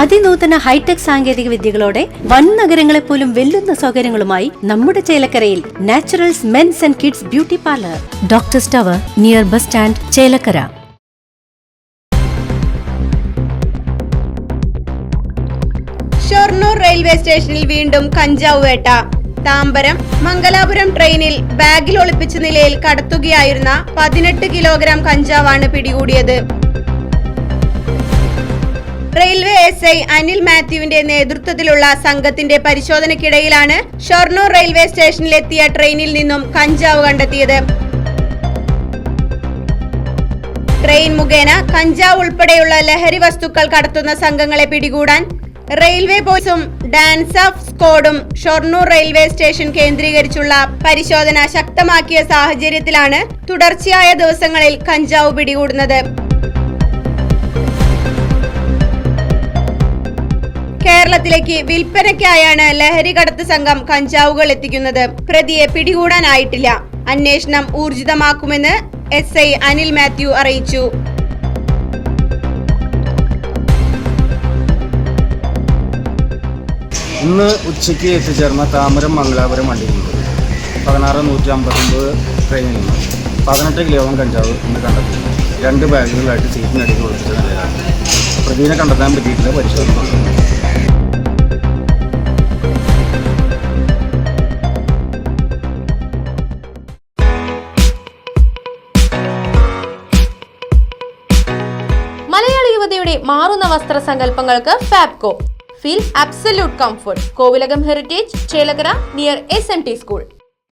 അതിനൂതന hi tech സാങ്കേതിക വിദ്യകളോടെ വൻ നഗരങ്ങളെ പോലും വെല്ലുന്ന സൗകര്യങ്ങളുമായി നമ്മുടെ ചേലക്കരയിൽ naturals men's and kids beauty parlour. Doctor tower near bus stand Chelakkara. Shoranur railway സ്റ്റേഷനിൽ വീണ്ടും കഞ്ചാവ് വേട്ട. താമ്പരം മംഗലാപുരം ട്രെയിനിൽ ബാഗിൽ ഒളിപ്പിച്ച നിലയിൽ കടത്തുകയായിരുന്ന പതിനെട്ട് കിലോഗ്രാം കഞ്ചാവാണ് പിടികൂടിയത്. റെയിൽവേ എസ് ഐ അനിൽ മാത്യുവിന്റെ നേതൃത്വത്തിലുള്ള സംഘത്തിന്റെ പരിശോധനയ്ക്കിടയിലാണ് ഷൊർണൂർ റെയിൽവേ സ്റ്റേഷനിലെത്തിയ ട്രെയിനിൽ നിന്നും കഞ്ചാവ് കണ്ടെത്തിയത്. ട്രെയിൻ മുഖേന കഞ്ചാവ് ഉൾപ്പെടെയുള്ള ലഹരി വസ്തുക്കൾ കടത്തുന്ന സംഘങ്ങളെ പിടികൂടാൻ റെയിൽവേ പോലീസും ഡാൻസ് ഓഫ് സ്കോഡും ഷൊർണൂർ റെയിൽവേ സ്റ്റേഷൻ കേന്ദ്രീകരിച്ചുള്ള പരിശോധന ശക്തമാക്കിയ സാഹചര്യത്തിലാണ് തുടർച്ചയായ ദിവസങ്ങളിൽ കഞ്ചാവ് പിടികൂടുന്നത്. കേരളത്തിലേക്ക് വിൽപ്പനയ്ക്കായാണ് ലഹരി കടത്ത് സംഘം കഞ്ചാവുകൾ എത്തിക്കുന്നത്. പ്രതിയെ പിടികൂടാനായിട്ടില്ല. അന്വേഷണം ഊർജിതമാക്കുമെന്ന് എസ് ഐ അനിൽ മാത്യു അറിയിച്ചു. ഇന്ന് ഉച്ചയ്ക്ക് എത്തിച്ചേർന്ന താമരം മംഗലാപുരം വണ്ടിയിലുണ്ട്. പതിനാറ് നൂറ്റി അമ്പത്തൊമ്പത് ട്രെയിനിൽ നിന്ന് പതിനെട്ട് കിലോഗ്രാം കഞ്ചാവ് ഇന്ന് കണ്ടെത്തി. രണ്ട് ബാഗുകളിലായിട്ട് സീറ്റിനടിയിൽ ഒളിപ്പിച്ച പ്രതിനെ കണ്ടെത്താൻ പറ്റിയിട്ടില്ല പരിശോധന യുവതയുടെ മാറുന്ന വസ്ത്ര സങ്കല്പങ്ങൾക്ക് Fabco. Feel absolute comfort Kovilakam heritage Chelakara near S M T school